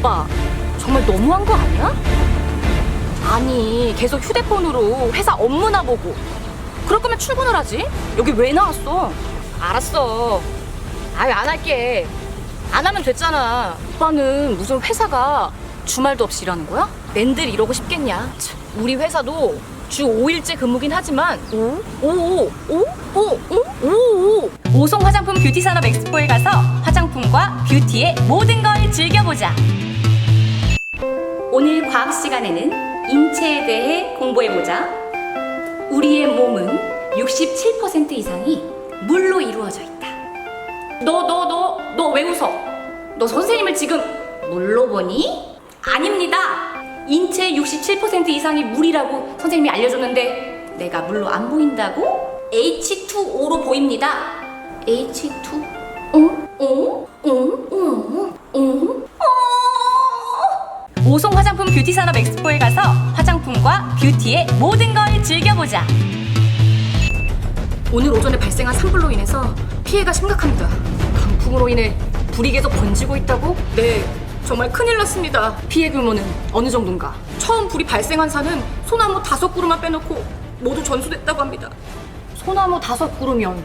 오빠, 정말 너무한 거 아니야? 아니, 계속 휴대폰으로 회사 업무나 보고. 그럴 거면 출근을 하지? 여기 왜 나왔어? 알았어. 아유, 안 할게. 안 하면 됐잖아. 오빠는 무슨 회사가 주말도 없이 일하는 거야? 낸들 이러고 싶겠냐? 참, 우리 회사도 주 5일째 근무긴 하지만 오? 오? 오? 오? 오? 오? 오? 오송 화장품 뷰티 산업 엑스포에 가서 화장품과 뷰티의 모든 걸 즐겨보자. 오늘 과학 시간에는 인체에 대해 공부해보자. 우리의 몸은 67% 이상이 물로 이루어져 있다. 너, 너, 너, 너 왜 웃어? 너 선생님을 지금 물로 보니? 아닙니다. 인체의 67% 이상이 물이라고 선생님이 알려줬는데 내가 물로 안 보인다고? H2O로 보입니다. H2? 어? 오송 화장품 뷰티 산업 엑스포에 가서 화장품과 뷰티의 모든 걸 즐겨보자. 오늘 오전에 발생한 산불로 인해서 피해가 심각합니다. 강풍으로 인해 불이 계속 번지고 있다고? 네, 정말 큰일 났습니다. 피해 규모는 어느 정도인가? 처음 불이 발생한 산은 소나무 다섯 그루만 빼놓고 모두 전수됐다고 합니다. 소나무 다섯 그루면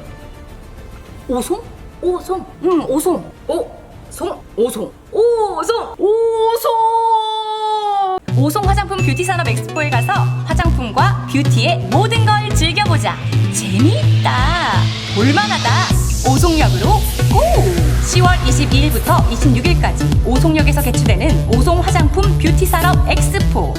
오송? 오송? 응, 오송. 오, 송, 오송. 오송, 오송. 오송 화장품 뷰티 산업 엑스포에 가서 화장품과 뷰티의 모든 걸 즐겨보자. 재미있다. 볼만하다. 오송역으로 고! 10월 22일부터 26일까지 오송역에서 개최되는 오송 화장품 뷰티 산업 엑스포.